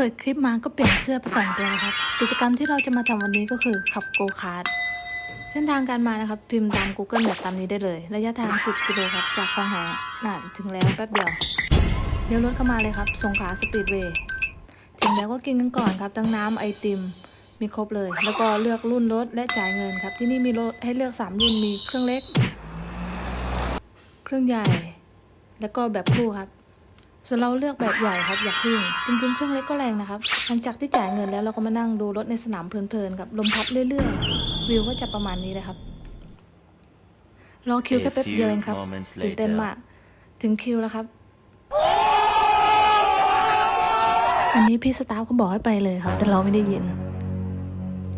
เปิดคลิปมาก็เปลี่ยนเสื้อไปสองตัวนะครับ กิจกรรมที่เราจะมาทำวันนี้ก็คือขับโกคาร์ดเส้นทางการมานะครับพิมพ์ตาม Google แบบตามนี้ได้เลย ระยะทาง 10 กิโลครับ จากคลองแหน่ะถึงแล้วแป๊บเดียวเลี้ยวรถเข้ามาเลยครับสงขาสปีดเวย์ถึงแล้วก็กินกันก่อนครับทั้งน้ำไอติมมีครบเลย แล้วก็เลือกรุ่นรถและจ่ายเงินครับ ที่นี่มีรถให้เลือก 3 รุ่นมีเครื่องเล็ก เครื่องใหญ่ แล้วก็แบบคู่ครับ ส่วนเราเลือกแบบใหญ่ครับอยากซิ่ง จริง ๆ เครื่องเล็กก็แรงนะครับ หลังจากที่จ่ายเงินแล้วเราก็มานั่งดูรถในสนามเพลินๆครับลมพัดเรื่อยๆ วิวก็จะประมาณนี้เลยครับ รอคิวแค่แป๊บเดียวเองครับตื่นเต้นมาก ถึงคิวแล้วครับ อันนี้พี่สตาฟเขาบอกให้ไปเลยครับ แต่เราไม่ได้ยิน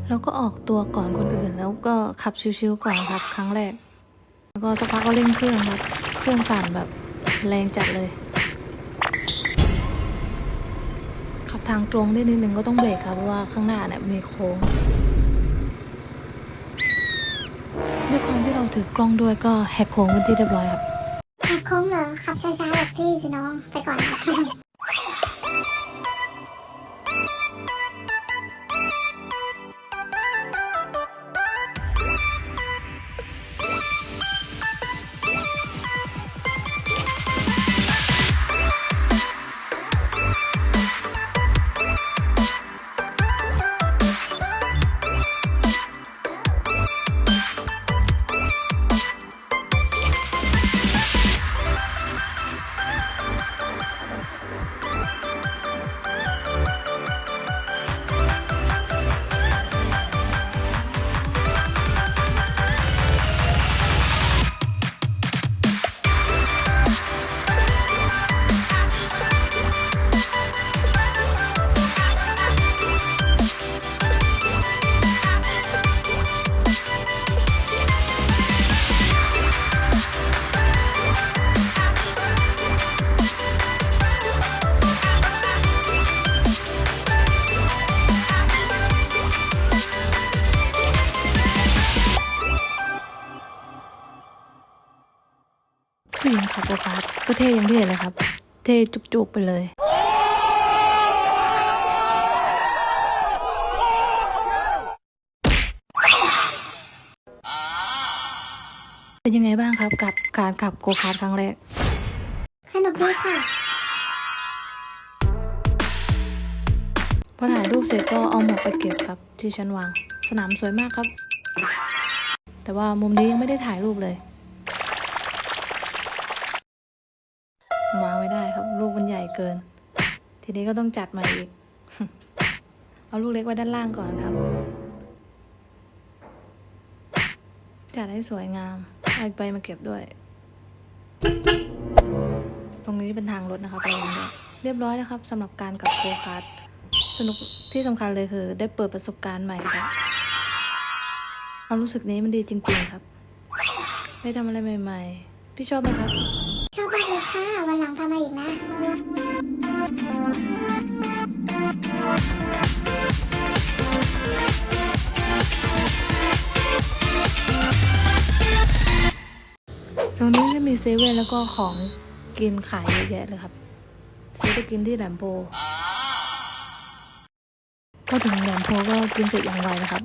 เราก็ออกตัวก่อนคนอื่นแล้วก็ขับชิวๆก่อนครับ ครั้งแรก แล้วก็สักพักก็เร่งเครื่องครับ เครื่องสั่นแบบแรงจัดเลย ขับ ทางตรงได้นิดนึงก็ต้องเบรกครับเพราะว่าข้างหน้าเนี่ยมีโค้งด้วยความที่เราถือกล้องด้วยก็แหกโค้งเป็นที่เรียบร้อยครับหักโค้งเหรอขับช้าๆแบบพี่สิน้องไปก่อนค่ะ ผู้หญิงขับโกคาร์ทก็เท่อย่างที่เห็นเลยครับ เท่จุกๆไปเลยเป็นยังไงบ้างครับกับการขับโกคาร์ทครั้งแรก สนุกดีค่ะ พอถ่ายรูปเสร็จก็เอาหมวกไปเก็บครับ ที่ชั้นวาง สนามสวยมากครับ แต่ว่ามุมนี้ยังไม่ได้ถ่ายรูปเลย เกิน ทีนี้ก็ต้องจัดใหม่อีก เอาลูกเล็กไว้ด้านล่างก่อนครับ จัดให้สวยงามเอาอีกใบมาเก็บด้วย ตรงนี้เป็นทางรถนะครับระวังด้วยเรียบร้อยแล้วครับสำหรับการกับโกคาร์ทสนุกที่สำคัญเลยคือ ได้เปิดประสบการณ์ใหม่ครับความรู้สึกนี้มันดีจริง ๆครับ ได้ทำอะไรใหม่ ๆ พี่ชอบไหมครับ ชอบมากเลยค่ะ วันหลังพามาอีกนะ ตรงนี้จะมีเซเว่นแล้วก็ของกินขายเยอะแยะเลยครับ ซื้อไปกินที่แหลมโพพอถึงแหลมโพก็กินเสร็จอย่างไวนะครับ